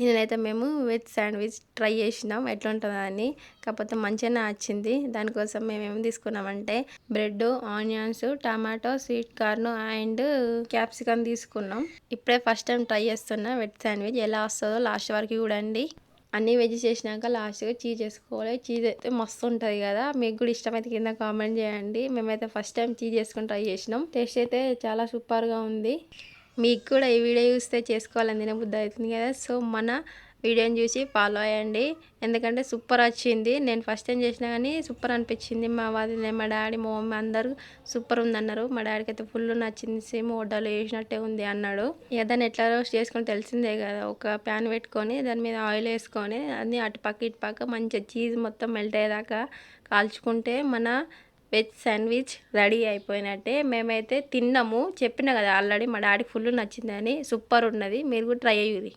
నేనైతే మేము veg sandwich try చేసినాం. ఎట్లా అని. కాకపోతే మంచిగానే వచ్చింది. దానికోసం మేము ఏం తీసుకున్నామంటే bread onions tomato sweet corn and capsicum తీసుకున్నాం. ఇప్పుడే ఫస్ట్ టైం ట్రై చేస్తున్నా వెజ్ శాండ్విచ్. ఎలా వస్తుందో లాస్ట్ వరకు చూడండి. అన్నీ వెజ్ చేసినాక లాస్ట్గా చీజ్ వేసుకోవాలి. చీజ్ అయితే మస్తు ఉంటుంది కదా. మీకు కూడా ఇష్టమైతే కింద కామెంట్ చేయండి. మేమైతే ఫస్ట్ టైం చీజ్ చేసుకొని ట్రై చేసినాం. టేస్ట్ అయితే చాలా సూపర్గా ఉంది. మీకు కూడా ఈ వీడియో చూస్తే చేసుకోవాలని తినబుద్ధి అవుతుంది కదా. సో మన వీడియోని చూసి ఫాలో అయ్యండి. ఎందుకంటే సూపర్ వచ్చింది. నేను ఫస్ట్ టైం చేసినా కానీ సూపర్ అనిపించింది. మా వదిన మా డాడీ మా మమ్మీ అందరూ సూపర్ ఉందన్నారు. మా డాడీకి అయితే ఫుల్ నచ్చింది. సేమ్ హోటల్లో వేసినట్టే ఉంది అన్నాడు. ఇక దాన్ని ఎట్లా రోస్ట్ చేసుకొని తెలిసిందే కదా. ఒక ప్యాన్ పెట్టుకొని దాని మీద ఆయిల్ వేసుకొని అన్ని అటు పక్క ఇటు పక్క మంచిగా చీజ్ మొత్తం మెల్ట్ అయ్యేదాకా కాల్చుకుంటే మన వెజ్ శాండ్విచ్ రెడీ అయిపోయినట్టే మేమైతే తిన్నాము. చెప్పిన కదా ఆల్రెడీ మా డాడీ ఫుల్ నచ్చిందని. సూపర్ ఉన్నది. మీరు కూడా ట్రై అయ్యుది